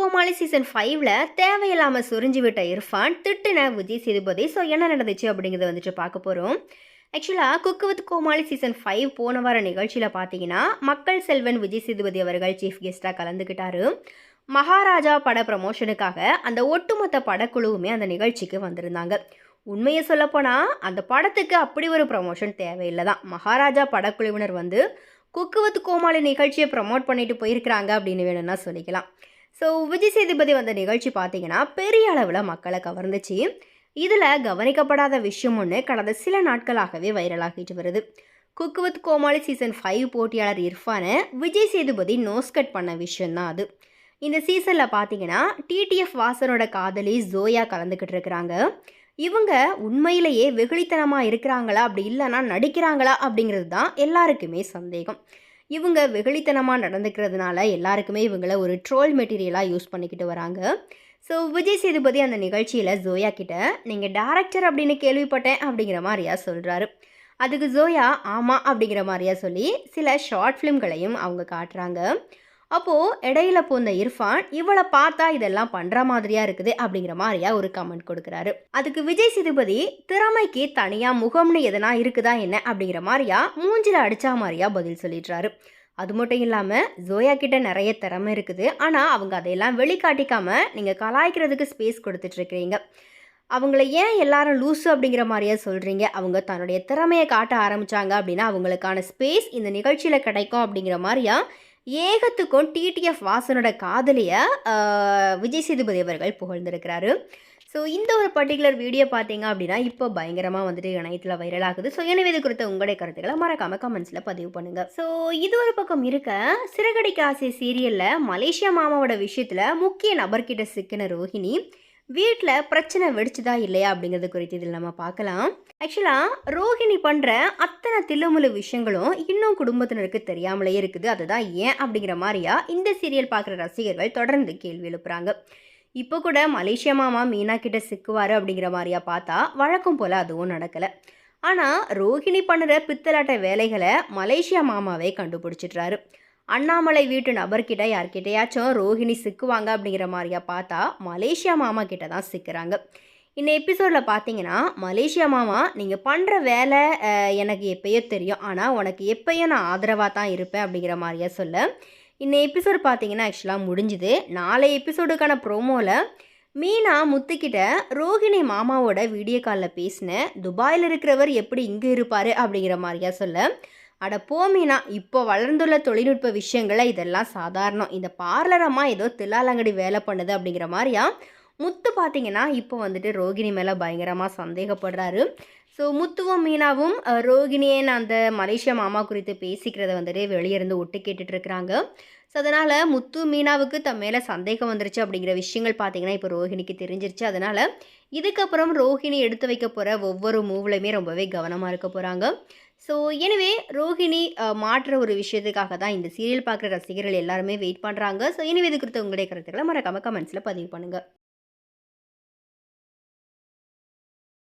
கோமாளி season ஃபைவ்ல தேவையில்லாமல் சுரிஞ்சு விட்ட இர்ஃபான் திட்டுன விஜய் சேதுபதி. ஸோ என்ன நடந்துச்சு அப்படிங்கிறத வந்துட்டு பார்க்க போகிறோம் ஆக்சுவலாக cook with Comali season five போன வார நிகழ்ச்சியில் பார்த்தீங்கன்னா மக்கள் செல்வன் விஜய் சேதுபதி அவர்கள் சீஃப் கெஸ்ட்டாக கலந்துக்கிட்டாரு மகாராஜா பட ப்ரமோஷனுக்காக அந்த ஒட்டுமொத்த படக்குழுவுமே அந்த நிகழ்ச்சிக்கு வந்திருந்தாங்க. உண்மையை சொல்லப்போனால் அந்த படத்துக்கு அப்படி ஒரு ப்ரமோஷன் தேவையில்லை தான். மகாராஜா படக்குழுவினர் வந்து குக்கு வித் கோமாளி நிகழ்ச்சியை ப்ரமோட் பண்ணிட்டு போயிருக்கிறாங்க அப்படின்னு வேணும்னா சொல்லிக்கலாம். ஸோ விஜய் சேதுபதி வந்த நிகழ்ச்சி பார்த்தீங்கன்னா பெரிய அளவில் மக்களை கவர்ந்துச்சு. இதில் கவனிக்கப்படாத விஷயம் ஒன்று கடந்த சில நாட்களாகவே வைரலாகிட்டு வருது. Cook with Comali season five போட்டியாளர் இர்ஃபானை விஜய் சேதுபதி நோஸ் கட் பண்ண விஷயந்தான் அது. இந்த சீசனில் பார்த்தீங்கன்னா டிடிஎஃப் வாசனோட காதலி ஜோயா கலந்துக்கிட்டு இருக்கிறாங்க. இவங்க உண்மையிலேயே வெகுளித்தனமாக இருக்கிறாங்களா அப்படி இல்லைன்னா நடிக்கிறாங்களா அப்படிங்கிறது தான் எல்லாருக்குமே சந்தேகம். இவங்க வெகுளித்தனமாக நடந்துக்கிறதுனால எல்லாருக்குமே இவங்கள ஒரு ட்ரோல் மெட்டீரியலாக யூஸ் பண்ணிக்கிட்டு வராங்க. ஸோ விஜய் சேதுபதி அந்த நிகழ்ச்சியில் ஜோயா கிட்ட நீங்கள் டேரக்டர் அப்படின்னு கேள்விப்பட்டேன் அப்படிங்கிற மாதிரியா சொல்கிறாரு அதுக்கு ஜோயா ஆமாம் அப்படிங்கிற மாதிரியா சொல்லி சில ஷார்ட் ஃபிலிம்களையும் அவங்க காட்டுறாங்க. அப்போது இடையில போந்த இர்ஃபான் இவளை பார்த்தா இதெல்லாம் பண்ணுற மாதிரியா இருக்குது? அப்படிங்கிற மாதிரியா ஒரு கமெண்ட் கொடுக்குறாரு. அதுக்கு விஜய் சேதுபதி திறமைக்கு தனியாக முகம்னு எதனா இருக்குதா என்ன? அப்படிங்கிற மாதிரியா மூஞ்சில் அடித்தா மாதிரியா பதில் சொல்லிடுறாரு. அது மட்டும் இல்லாமல் ஜோயா கிட்ட நிறைய திறமை இருக்குது. ஆனால் அவங்க அதையெல்லாம் வெளிக்காட்டிக்காம நீங்கள் கலாய்க்கிறதுக்கு ஸ்பேஸ் கொடுத்துட்ருக்கிறீங்க. அவங்கள ஏன் எல்லாரும் லூஸு அப்படிங்கிற மாதிரியே சொல்கிறீங்க அவங்க தன்னுடைய திறமையை காட்ட ஆரம்பித்தாங்க அப்படின்னா அவங்களுக்கான ஸ்பேஸ் இந்த நிகழ்ச்சியில் கிடைக்கும் அப்படிங்கிற மாதிரியா ஏகத்துக்கும் டிடிஎஃப் வாசனோட காதலியை விஜய் சேதுபதி அவர்கள் புகழ்ந்திருக்கிறாரு. ஸோ இந்த ஒரு பர்டிகுலர் வீடியோ பார்த்தீங்க அப்படின்னா இப்போ பயங்கரமாக வந்துட்டு இணையத்தில் வைரல் ஆகுது. ஸோ எனவே இது குறித்த உங்களுடைய கருத்துக்களை மறக்காமல் கமெண்ட்ஸில் பதிவு பண்ணுங்கள் ஸோ இது ஒரு பக்கம் இருக்க சிறகடிக்க ஆசை சீரியலில் மலேசியா மாமாவோட விஷயத்தில் முக்கிய நபர்கிட்ட சிக்கின ரோஹிணி வீட்டில் பிரச்சனை வெடிச்சுதா இல்லையா அப்படிங்கிறது குறித்து இதில் நம்ம பார்க்கலாம். ஆக்சுவலாக ரோஹிணி பண்ணுற அத்தனை தில்லுமுழு விஷயங்களும் இன்னும் குடும்பத்தினருக்கு தெரியாமலே இருக்குது. அதுதான் ஏன் அப்படிங்கிற மாதிரியா இந்த சீரியல் பார்க்குற ரசிகர்கள் தொடர்ந்து கேள்வி எழுப்புறாங்க. இப்போ கூட மலேசியா மாமா மீனா கிட்ட சிக்குவார் அப்படிங்கிற மாதிரியா பார்த்தா வழக்கம் போல் அதுவும் நடக்கலை. ஆனால் ரோஹிணி பண்ணுற பித்தலாட்ட வேலைகளை மலேசியா மாமாவே கண்டுபிடிச்சிட்றாரு. அண்ணாமலை வீட்டு நபர்கிட்ட யார்கிட்டயாச்சும் ரோஹிணி சிக்குவாங்க அப்படிங்கிற மாதிரியா பார்த்தா மலேசியா மாமா கிட்ட தான் சிக்கிறாங்க. இந்த எபிசோடில் பார்த்தீங்கன்னா மலேசியா மாமா நீங்கள் பண்ணுற வேலை எனக்கு எப்பயோ தெரியும். ஆனால் உனக்கு எப்பயோ நான் ஆதரவாக தான் இருப்பேன் அப்படிங்கிற மாதிரியா சொல்ல. இந்த எபிசோடு பார்த்தீங்கன்னா ஆக்சுவலாக முடிஞ்சுது. நாளை எபிசோடுக்கான ப்ரோமோவில் மீனா முத்துக்கிட்ட ரோஹிணி மாமாவோட வீடியோ காலில் பேசினேன். துபாயில் இருக்கிறவர் எப்படி இங்கே இருப்பார் அப்படிங்கிற மாதிரியா சொல்ல. அட போமீனா இப்போ வளர்ந்துள்ள தொழில்நுட்ப விஷயங்களை இதெல்லாம் சாதாரணம். இந்த பார்லரமாக ஏதோ தில்லாலங்கடி வேலை பண்ணுது அப்படிங்கிற மாதிரியா? முத்து பார்த்தீங்கன்னா இப்போ வந்துட்டு ரோகிணி மேலே பயங்கரமாக சந்தேகப்படுறாரு. ஸோ முத்துவும் மீனாவும் ரோகிணியன் அந்த மலேசிய மாமா குறித்து பேசிக்கிறத வந்துட்டு வெளியே இருந்து ஒட்டு கேட்டுட்ருக்குறாங்க ஸோ அதனால் முத்து மீனாவுக்கு தம் மேலே சந்தேகம் வந்துருச்சு அப்படிங்கிற விஷயங்கள் பார்த்தீங்கன்னா இப்போ ரோஹிணிக்கு தெரிஞ்சிருச்சு. அதனால் இதுக்கப்புறம் ரோஹிணி எடுத்து வைக்க போகிற ஒவ்வொரு மூவ்லையுமே ரொம்பவே கவனமாக இருக்க போகிறாங்க ஸோ எனவே ரோஹிணி மாற்ற ஒரு விஷயத்துக்காக தான் இந்த சீரியல் பார்க்குற ரசிகர்கள் எல்லாருமே வெயிட் பண்ணுறாங்க ஸோ எனவே இது குறித்த உங்களுடைய கருத்துக்களை மறக்காமல் கமெண்ட்ஸில் பதிவு பண்ணுங்கள்